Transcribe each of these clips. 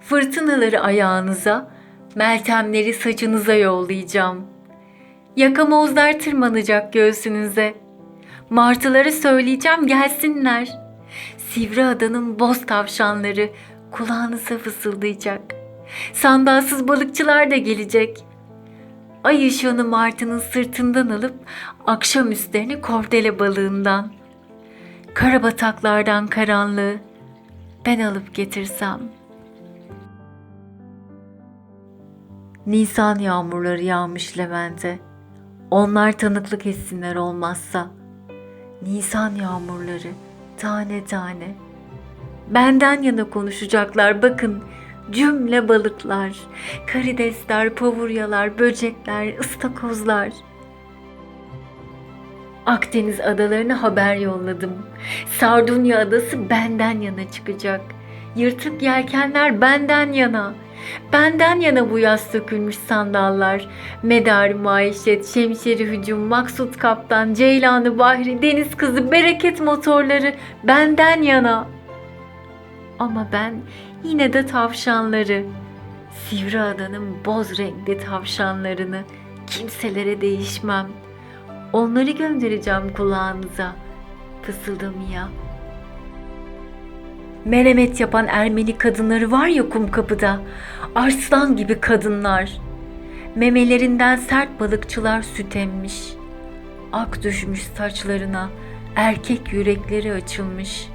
Fırtınaları ayağınıza, meltemleri saçınıza yollayacağım. Yakamozlar tırmanacak göğsünüze. Martıları söyleyeceğim gelsinler. Sivri adanın boz tavşanları kulağınıza fısıldayacak. Sandalsız balıkçılar da gelecek. Ay ışığını martının sırtından alıp akşam üstlerini kordele balığından. Karabataklardan karanlığı ben alıp getirsem. Nisan yağmurları yağmış Levent'e. Onlar tanıklık etsinler olmazsa. Nisan yağmurları tane tane. Benden yana konuşacaklar bakın. Cümle balıklar, karidesler, pavuryalar, böcekler, ıstakozlar. Akdeniz adalarına haber yolladım. Sardunya adası benden yana çıkacak. Yırtık yelkenler benden yana. Benden yana bu yaz dökülmüş sandallar. Medar maişet, şemşeri hücum, maksut kaptan, ceylanı bahri, deniz kızı, bereket motorları benden yana. Ama ben yine de tavşanları, sivri adanın boz renkli tavşanlarını kimselere değişmem. Onları göndereceğim kulağınıza fısıldamaya. Menemet yapan Ermeni kadınları var ya kum kapıda. Arslan gibi kadınlar. Memelerinden sert balıkçılar süt emmiş. Ak düşmüş saçlarına erkek yürekleri açılmış.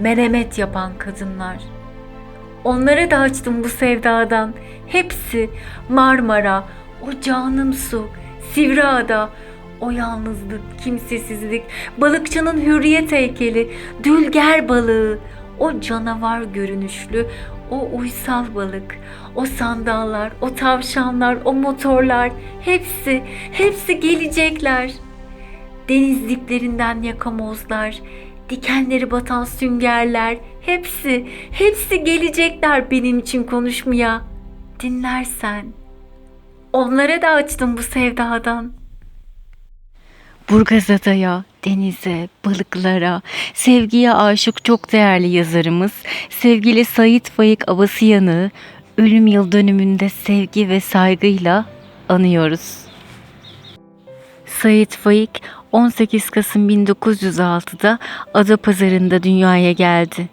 Menemet yapan kadınlar. Onlara da açtım bu sevdadan. Hepsi Marmara, o canım su, Sivriada, o yalnızlık, kimsesizlik, balıkçının hürriyet heykeli, dülger balığı, o canavar görünüşlü, o uysal balık, o sandallar, o tavşanlar, o motorlar, hepsi, hepsi gelecekler. Deniz diplerinden yakamozlar, dikenleri batan süngerler, hepsi, hepsi gelecekler benim için konuşmaya. Dinlersen. Onlara da açtım bu sevdadan. Burgazada'ya, denize, balıklara, sevgiye aşık çok değerli yazarımız sevgili Sait Faik Abasıyan'ı ölüm yıl dönümünde sevgi ve saygıyla anıyoruz. Sait Faik 18 Kasım 1906'da Adapazarı'nda dünyaya geldi.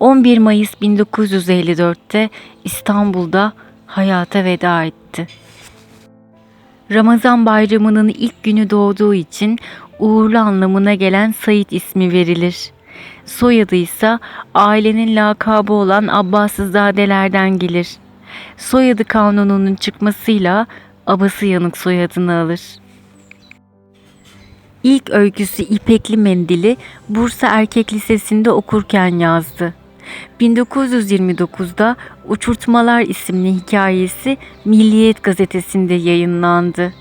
11 Mayıs 1954'te İstanbul'da hayata veda etti. Ramazan bayramının ilk günü doğduğu için uğurlu anlamına gelen Said ismi verilir. Soyadı ise ailenin lakabı olan Abbasızzadelerden gelir. Soyadı kanununun çıkmasıyla Abası Yanık soyadını alır. İlk öyküsü İpekli Mendili Bursa Erkek Lisesi'nde okurken yazdı. 1929'da Uçurtmalar isimli hikayesi Milliyet gazetesinde yayınlandı.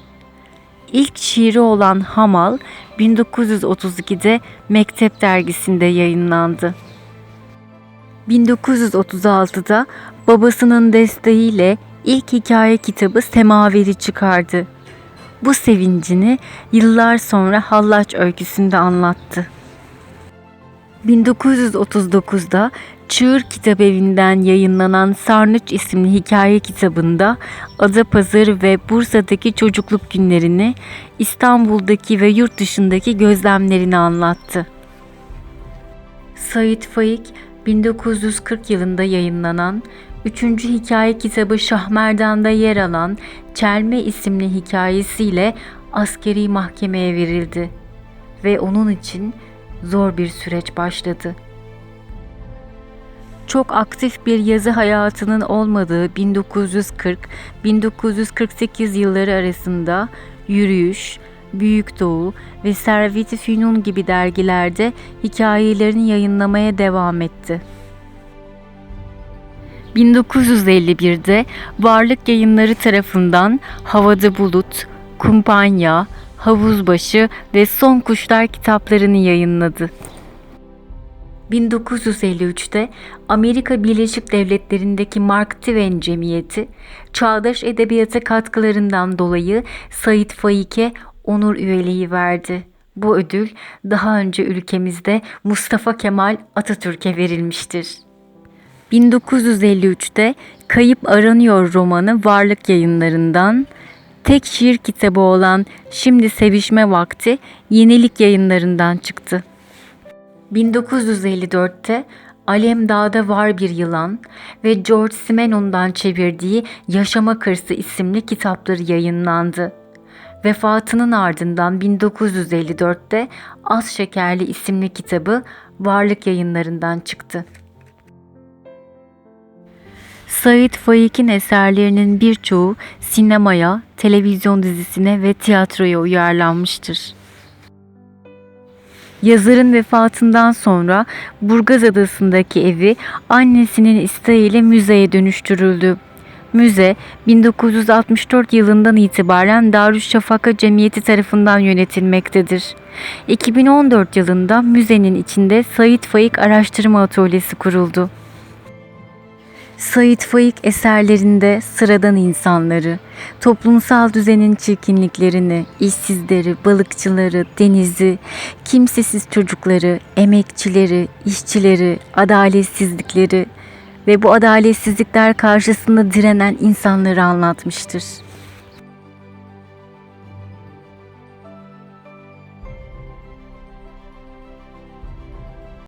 İlk şiiri olan Hamal 1932'de Mektep dergisinde yayınlandı. 1936'da babasının desteğiyle ilk hikaye kitabı Semaveri çıkardı. Bu sevincini yıllar sonra Hallaç öyküsünde anlattı. 1939'da Çığır Kitabevi'nden yayınlanan Sarnıç isimli hikaye kitabında Adapazarı ve Bursa'daki çocukluk günlerini, İstanbul'daki ve yurt dışındaki gözlemlerini anlattı. Sait Faik 1940 yılında yayınlanan 3. hikaye kitabı Şahmerdan'da yer alan Çelme isimli hikayesiyle askeri mahkemeye verildi ve onun için zor bir süreç başladı. Çok aktif bir yazı hayatının olmadığı 1940-1948 yılları arasında Yürüyüş, Büyük Doğu ve Servet-i Fünun gibi dergilerde hikayelerini yayınlamaya devam etti. 1951'de Varlık Yayınları tarafından Havada Bulut, Kumpanya, Havuzbaşı ve Son Kuşlar kitaplarını yayınladı. 1953'te Amerika Birleşik Devletleri'ndeki Mark Twain Cemiyeti, çağdaş edebiyata katkılarından dolayı Sait Faik'e onur üyeliği verdi. Bu ödül daha önce ülkemizde Mustafa Kemal Atatürk'e verilmiştir. 1953'te Kayıp Aranıyor romanı Varlık Yayınlarından, tek şiir kitabı olan Şimdi Sevişme Vakti Yenilik Yayınlarından çıktı. 1954'te Alem Dağda Var Bir Yılan ve George Simenon'dan çevirdiği Yaşama Kırsı isimli kitapları yayınlandı. Vefatının ardından 1954'te Az Şekerli isimli kitabı Varlık Yayınlarından çıktı. Sait Faik'in eserlerinin birçoğu sinemaya, televizyon dizisine ve tiyatroya uyarlanmıştır. Yazarın vefatından sonra Burgaz Adası'ndaki evi annesinin isteğiyle müzeye dönüştürüldü. Müze 1964 yılından itibaren Darüşşafaka Cemiyeti tarafından yönetilmektedir. 2014 yılında müzenin içinde Sait Faik Araştırma Atölyesi kuruldu. Sait Faik eserlerinde sıradan insanları, toplumsal düzenin çirkinliklerini, işsizleri, balıkçıları, denizi, kimsesiz çocukları, emekçileri, işçileri, adaletsizlikleri ve bu adaletsizlikler karşısında direnen insanları anlatmıştır.